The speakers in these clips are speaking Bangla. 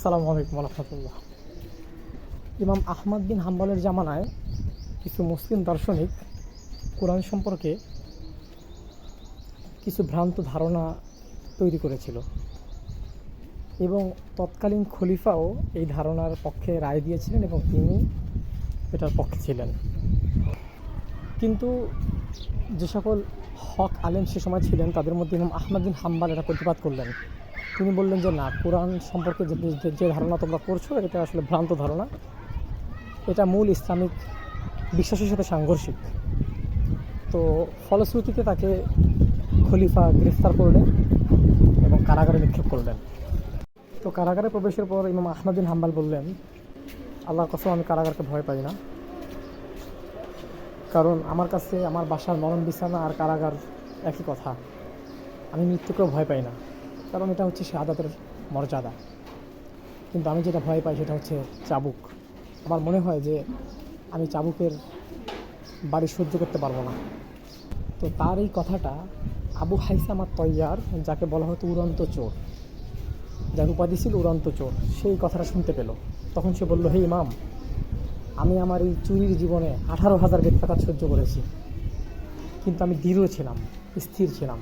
আসসালামু আলাইকুম রহমতুল্লাহ। ইমাম আহমদ বিন হাম্বলের জামানায় কিছু মুসলিম দার্শনিক কোরআন সম্পর্কে কিছু ভ্রান্ত ধারণা তৈরি করেছিল এবং তৎকালীন খলিফাও এই ধারণার পক্ষে রায় দিয়েছিলেন এবং তিনি এটার পক্ষে ছিলেন। কিন্তু যে সকল হক আলেম সে সময় ছিলেন, তাদের মধ্যে ইমাম আহমদ বিন হাম্বাল এটা প্রতিবাদ করলেন। তিনি বললেন যে, না, কোরআন সম্পর্কে যে যে- ধারণা তোমরা করছ, এটা আসলে ভ্রান্ত ধারণা। এটা মূল ইসলামিক বিশ্বাসের সাথে সাংঘর্ষিক। তো ফলশ্রুতিতে তাকে খলিফা গ্রেফতার করলেন এবং কারাগারে নিক্ষেপ করলেন। তো কারাগারে প্রবেশের পর ইমাম আহমদ বিন হাম্বাল বললেন, আল্লাহর কসম, আমি কারাগারকে ভয় পাই না। কারণ আমার কাছে, আমার বাসার নরম বিছানা আর কারাগার একই কথা। আমি মৃত্যুকেও ভয় পাই না। কারণ এটা হচ্ছে শাহাদাতের মর্যাদা। কিন্তু আমি যেটা ভয় পাই সেটা হচ্ছে চাবুক। আমার মনে হয় যে আমি চাবুকের বাড়ি সহ্য করতে পারব না। তো তার এই কথাটা আবু হাইসামা তৈয়ার, যাকে বলা হতো উড়ন্ত চোর, যার উপাধি ছিল উড়ন্ত চোর, সেই কথাটা শুনতে পেল। তখন সে বলল, হে ইমাম, আমি আমার এই চুরির জীবনে আঠারো হাজার বেত্তাকাত সহ্য করেছি। কিন্তু আমি দৃঢ় ছিলাম, স্থির ছিলাম,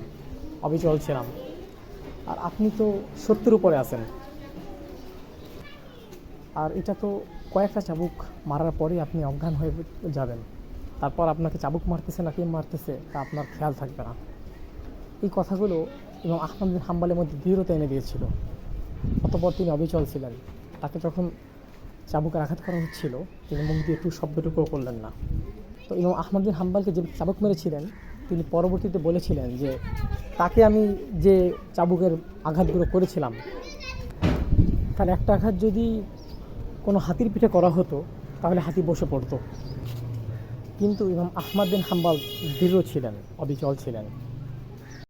অবিচল ছিলাম। আর আপনি তো সত্যের উপরে আছেন। আর এটা তো কয়েকটা চাবুক মারার পরে আপনি অজ্ঞান হয়ে যাবেন। তারপর আপনাকে চাবুক মারতেছে না কে মারতেছে, তা আপনার খেয়াল থাকবে না। এই কথাগুলো এবং আহমদ বিন হাম্বালের মধ্যে দৃঢ়তা এনে দিয়েছিল। অতপর তিনি অবিচল ছিলেন। তাকে যখন চাবুকের আঘাত করা হচ্ছিল, তিনি মুখ দিয়ে একটু শব্দটুকুও করলেন না। তো এবং আহমদ বিন হাম্বালকে যে চাবুক মেরেছিলেন, তিনি পরবর্তীতে বলেছিলেন যে, তাকে আমি যে চাবুকের আঘাতগুলো করেছিলাম, তার একটা আঘাত যদি কোনো হাতির পিঠে করা হতো, তাহলে হাতি বসে পড়তো। কিন্তু ইমাম আহমদ বিন হাম্বাল দৃঢ় ছিলেন, অবিচল ছিলেন।